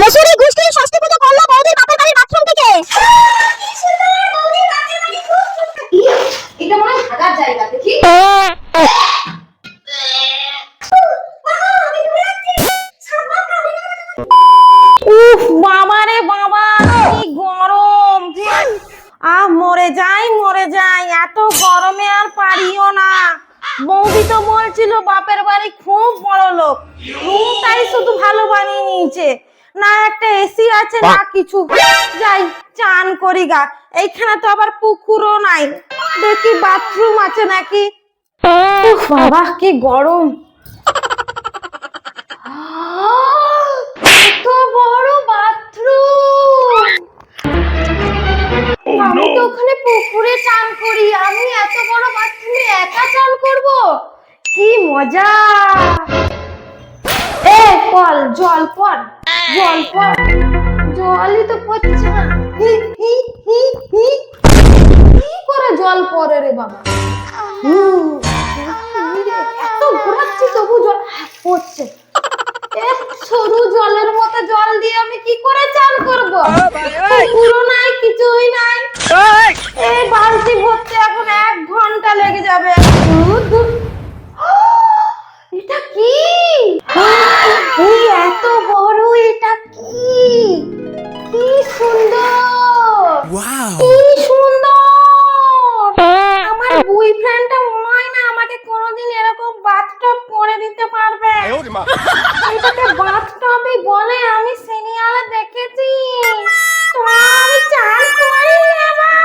মুসুরি গুষ্টি ষষ্ঠী পুজো করল বৌদির বাপের বাড়ির বাথরুম থেকে। এটা মনে হয় থাকার জায়গা দেখি। উফ বাবা রে বাবা কি গরম। আহ মরে যাই মরে যাই এত গরমে আর পারিও না। বৌদি তো বলছিল বাপের বাড়ি খুব বড় লোক। রুমটাই শুধু ভালো বানিয়ে নিয়েছে। না একটা এসি আছে না কিছু। যাই চান করি গা। এইখানে তো আবার পুকুরও নাই। দেখি বাথরুম আছে নাকি। বাবা কি গরম। বড় বাথরুম আমি তো ওখানে পুকুরে চান করি। আমি এত বড় বাথরুমে একা চান করব? কি মজা। এ কল জল পর জল জলই তো পড়ছে না। হি হি হি হি। কি করে জল পরে রে বাবা? এত ঘোরাচ্ছি তবু জল পড়ছে সরু জলের মতো জল দিয়ে আমি কি করে চান করব? পুরো নাই কিছুই নাই। এই বালতি ভরতে এখন এক ঘণ্টা লেগে যাবে। আমার মনে হয় না আমাকে কোনোদিন এরকম বাথটব করে দিতে পারবে। এটাকে বাথটবই বলে আমি সিরিয়ালে দেখেছি। তো আমি চান করি এবার।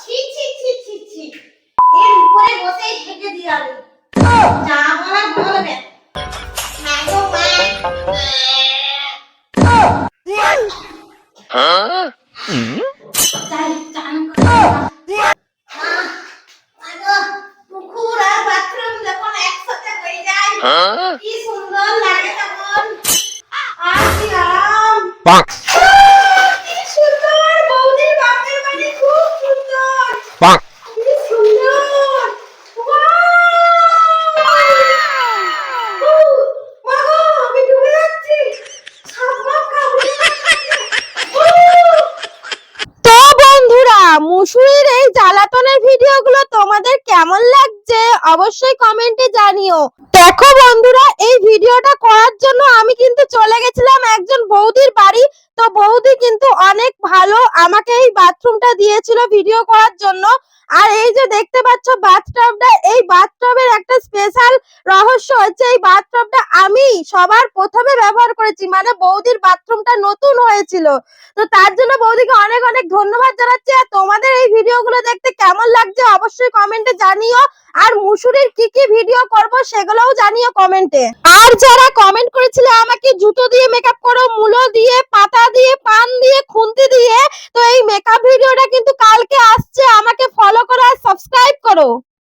ছি ছি ছি ছি ছি। এর উপরে বসেই হেঁটে দিয়ে আমি যা বলা বলবে চান পুকুর আর বাথরুম যখন একসাথে হয়ে যায় কি সুন্দর লাগে তখন। আর কি আরাম কি সুন্দর বৌদির বাপের বাড়ি খুব সুন্দর কি সুন্দর ওয়াও! মা গো, আমি ডুবে যাচ্ছি সাপ বাপ কামড়ে উহ! তো মুসুরির এই জ্বালাতনের ভিডিওগুলো তোমাদের কেমন লাগছে অবশ্যই কমেন্টে জানিও। দেখো বন্ধুরা, এই ভিডিওটা করার জন্য আমি কিন্তু চলে গেছিলাম একজন বৌদির বাড়ি। তো বৌদি কিন্তু অনেক ভালো আমাকে এই বাথরুমটা দিয়েছিল ভিডিও করার জন্য। আর এই যে দেখতে পাচ্ছ বাথটবটা, এই বাথটবের একটা স্পেশাল রহস্য হচ্ছে এই বাথটবটা আমি সবার প্রথমে ব্যবহার করেছি। মানে বৌদির বাথরুমটা নতুন হয়েছিল। তো তার জন্য বৌদিকে অনেক অনেক ধন্যবাদ জানাচ্ছি। আর তোমাদের এই ভিডিওগুলো দেখতে কেমন লাগছে অবশ্যই কমেন্টে জানিও। আর মুসুরির কি কি ভিডিও করব সেগুলোও জানিও কমেন্টে। আর যারা কমেন্ট করেছিলে আমাকে জুতো দিয়ে মেকআপ করো, মূলো দিয়ে, পাতা দিয়ে, পান দিয়ে, খুন্তি দিয়ে, তো এই মেকআপ ভিডিওটা কিন্তু কালকে আসছে। আমাকে ফলো করো আর সাবস্ক্রাইব করো।